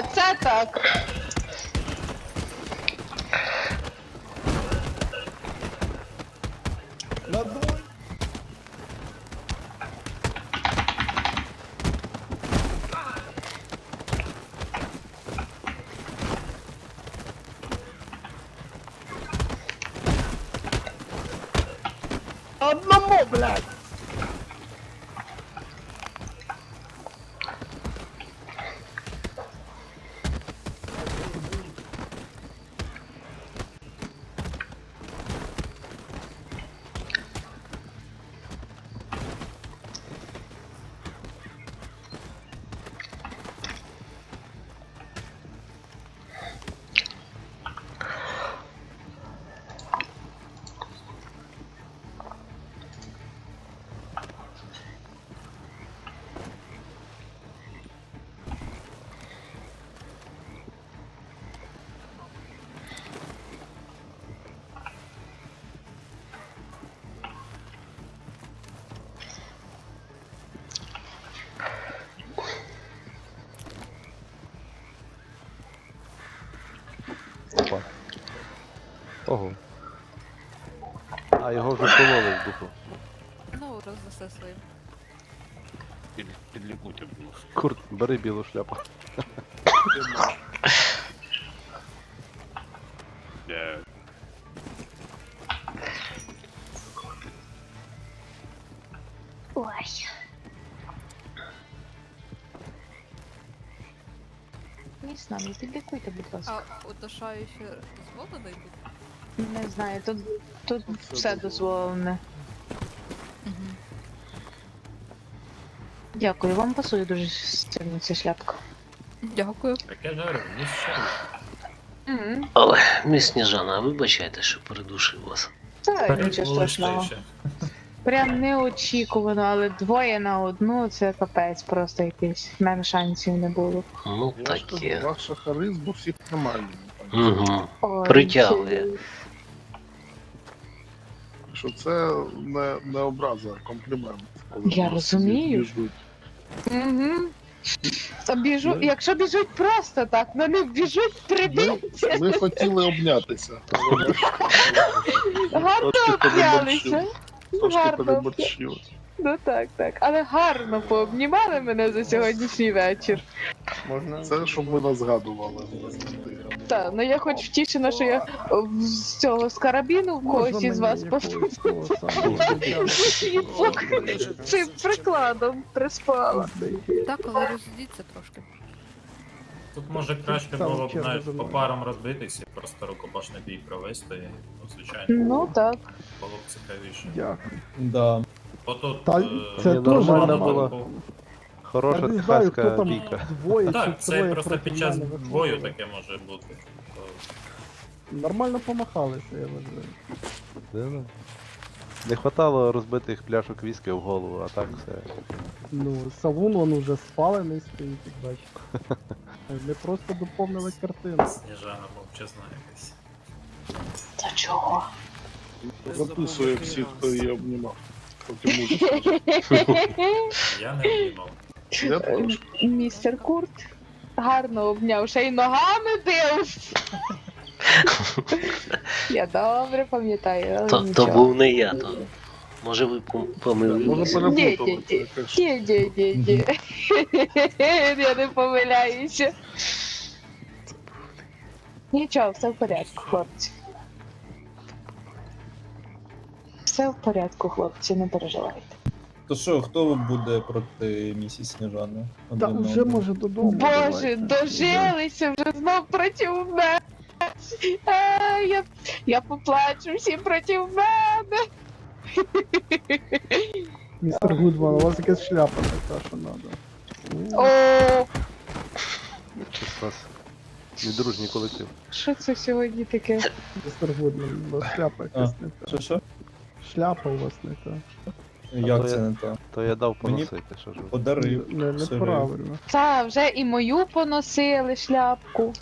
Оце так. Надуй! Одному, блядь! Опа. Ого. А його вже кололи в дупу. Ну, рознесе своїм. Під, підлікуйте, будь ласка. Курт, бери білу шляпу. Ой. Ні, з нами, підлікуйте, будь ласка. А удушаюче дозволений буде? Не знаю, тут, тут все все дозволене. Угу. Дякую, вам пасує дуже сильно ця шляпка. Дякую. Так я ж говорю, не ще. Угу. Але, міс Сніжана, вибачайте, що передушив вас. Та нічого страшного. Прям неочікувано, але двоє на одну це капець просто якийсь. В мене шансів не було. Ну, Я ж кажу, таке. Ваша харизма всіх нормальна. Угу. Ой, Притягує. Що це не, не образа, а комплімент. коли Я вас розумію. біжуть. Угу. Біжу, Ну. якщо біжуть просто так, не біжуть Ми, прибіться. ми хотіли обнятися. але ви Гарно трошки обнялися. Трошки Гарно. переборщили. Ну так, так. Але гарно пообнімали мене за сьогоднішній вечір. Можна? Це щоб ви нас згадували. Так, ну я хоч втішена, що я о, з цього з карабіну в когось із вас цим прикладом приспала. Так, але розійдіться трошки. Тут може краще було б знаєш, по парам розбитися і просто рукопашний бій провести. Ну, звичайно, Ну так. було б цікавіше. Дякую. Да. Бо тут. Та е, це теж нормально нормально. було. Хороша Я не знаю, хто техаська там бійка. двоє чи Так, це троє просто проти під час мене бою таке може бути. То Нормально помахалися, я вважаю. Да-да. Не хватало розбитих пляшок віскі в голову, а так все. Ну, Савун он уже спалений стоїть, як бачите. Ми просто доповнили картину. Сніжана мовчазна якась. Та чого? Записує всіх, хто її обнімав. Поки. Я не обнімав. Я. Містер Курт гарно обняв, ще й ногами бив. Я добре пам'ятаю, але То, то нічого. був не я, то. Може ви пом- Можна помилилися. переплутати. Ні, ні. Ні, ні, ні, ні. Я не помиляюся. Нічого, все в порядку, хлопці. Все в порядку, хлопці, не переживайте. То що, хто буде проти місіс Сніжани? Та Один на вже один. може додому. Боже, давайте. дожилися вже знов проти мене. А, я, я поплачу всі проти мене. Містер Гудман, у вас якась шляпа така, що надо. О, Щось у вас недружній колектив. що це сьогодні таке? Містер Гудман, у вас шляпа якась не та. Що що? Шляпа у вас не та. Як це не так? То я дав поносити, що ж. ви. Подарив. Неправильно. Та, вже і мою поносили шляпку.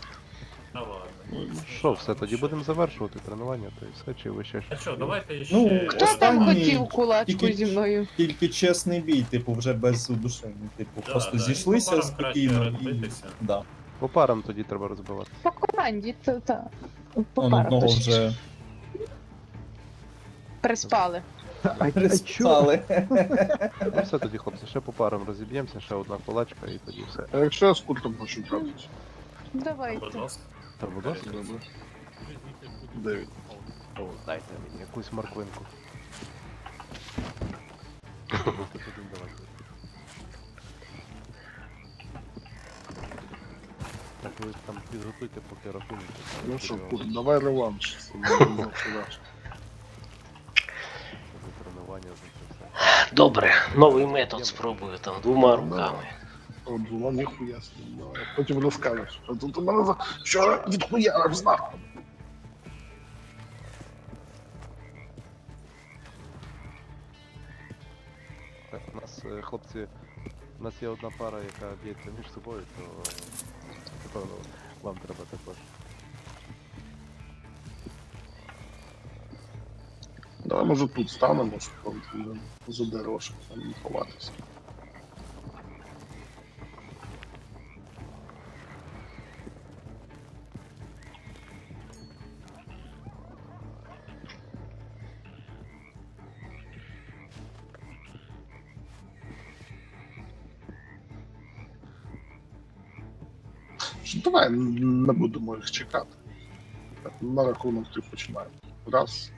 Ну. Що, все, тоді будемо завершувати тренування, то і все, чи ви ще А щось? що, давайте ще. Ну, Хто там Останній хотів кулачку тільки- зі мною? Тільки чесний бій, типу, вже без удушення. Типу, Да, просто да, і зійшлися по краще спокійно і. розбитися. Да. По парам тоді треба розбивати. По команді, то та. По Он парам одного точніше. вже приспали. А. Ну все тоді, хлопці, ще по парам розіб'ємося, ще одна палачка і тоді все. А якщо я з куртом хочу? Будь Давайте. будь ласка. Добре. Дев'ять. О, дайте мені якусь морквинку. Так, ви там підготуйте поки рахунок. Ну що, курт, давай реванш. Добре, новий метод спробую там двома руками. От було ніхуя давай. Потім розкажеш. А тут у мене за вчора відхуярив. Так, у нас, е, хлопці, у нас є одна пара, яка б'ється між собою, то напевно вам треба також. Давай, може тут станемо, щоб там за дерево, щоб там не ховатися. Давай не будемо їх чекати. На рахунок ти починаємо. Раз,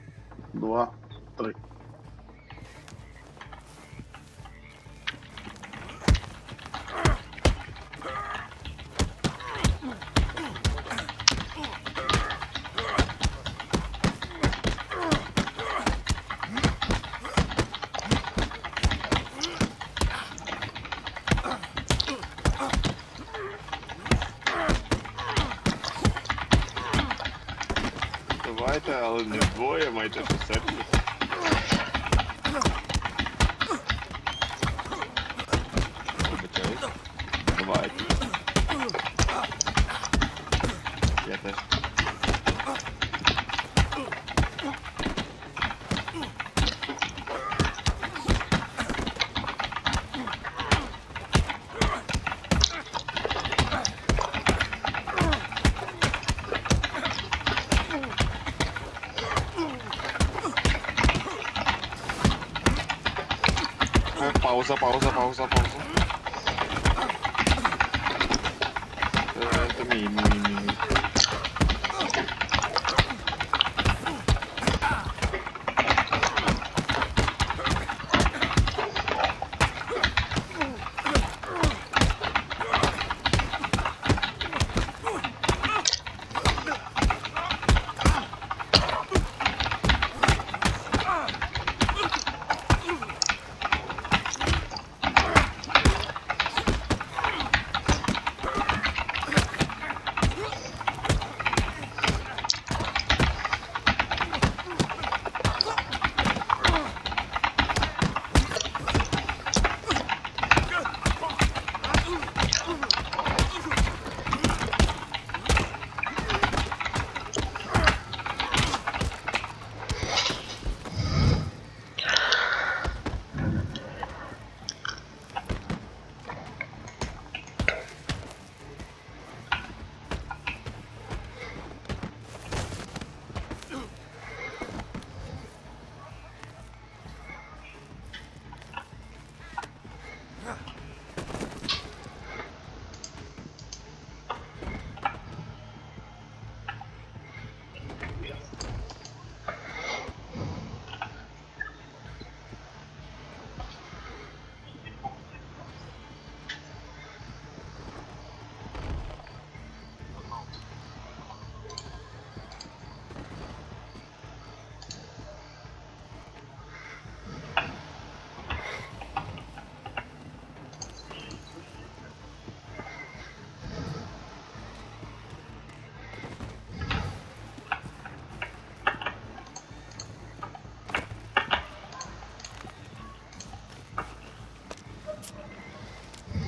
два, три. Давайте, але не двоє, майте посердні. Вибачаюсь. Давайте. Я теж. Е, Пауза, пауза, пауза, пауза. Е, Це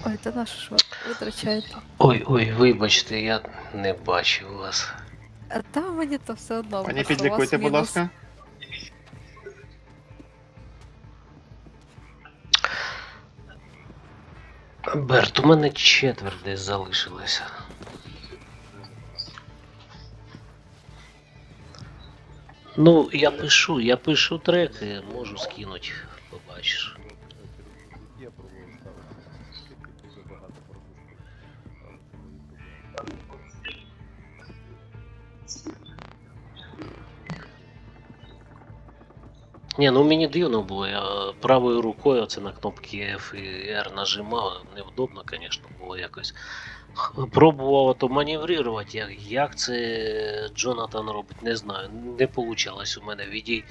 Ой, та наш що ж витрачаєте? Ой, ой, вибачте, я не бачив вас. А Та мені то все одно. Пані просто у вас підлікуйте, будь ласка. Берт, у мене четверть десь залишилося. Ну, я пишу, я пишу треки, можу скинути, побачиш. Ні, ну мені дивно було, я правою рукою оце на кнопки F і R нажимав, невдобно, звісно, було якось. Пробував то маневрувати, як, як це Джонатан робить, не знаю. Не вийшло у мене відій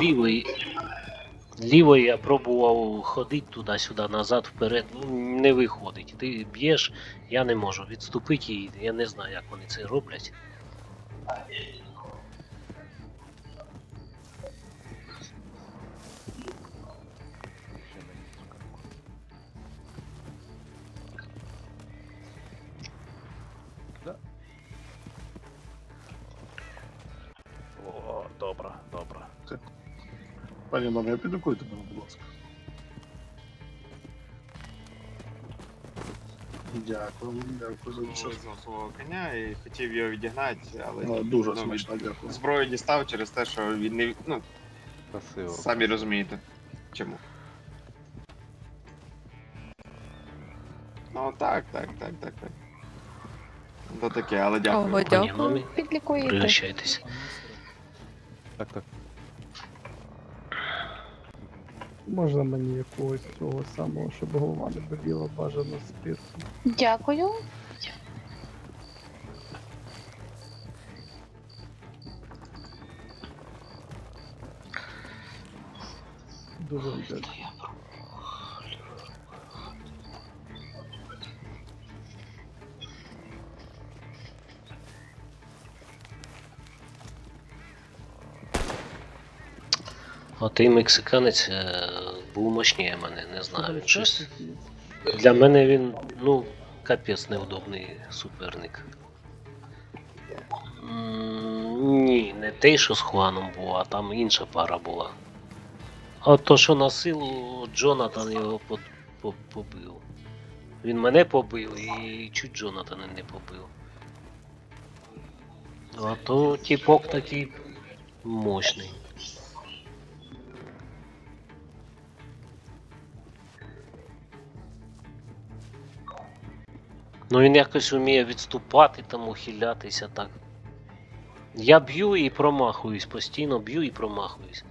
лівий. Лівою я пробував ходити туди-сюди, назад, вперед. Ну, не виходить. Ти б'єш, я не можу відступити, і я не знаю, як вони це роблять. О, добре, добре. Пані Номі, підрукуйте мене, будь ласка. Дякую, дякую за відчуття. Визнав свого коня і хотів його відігнати, але Ну, Дуже ну, смачно, дякую. зброю дістав через те, що він не. Ну, Красиво. самі розумієте. Чому. Ну так, так, так, так, так. То таке, але дякую. Ого, дякую. Підлікуєте. пригощайтесь. Так, так. Можна мені якогось цього самого, щоб голова не боліла, бажано спирту. Дякую. Дуже вдячний. А той мексиканець е, був мощніше мене, не знаю. Щось. Для мене він, ну, капець невдобний суперник. Ні, не той, що з Хуаном був, а там інша пара була. А то, що на силу Джонатан його по- по- побив. Він мене побив і чуть Джонатана не побив. А то типок такий мощний. Ну він якось вміє відступати там, ухилятися так. Я б'ю і промахуюсь, постійно б'ю і промахуюсь.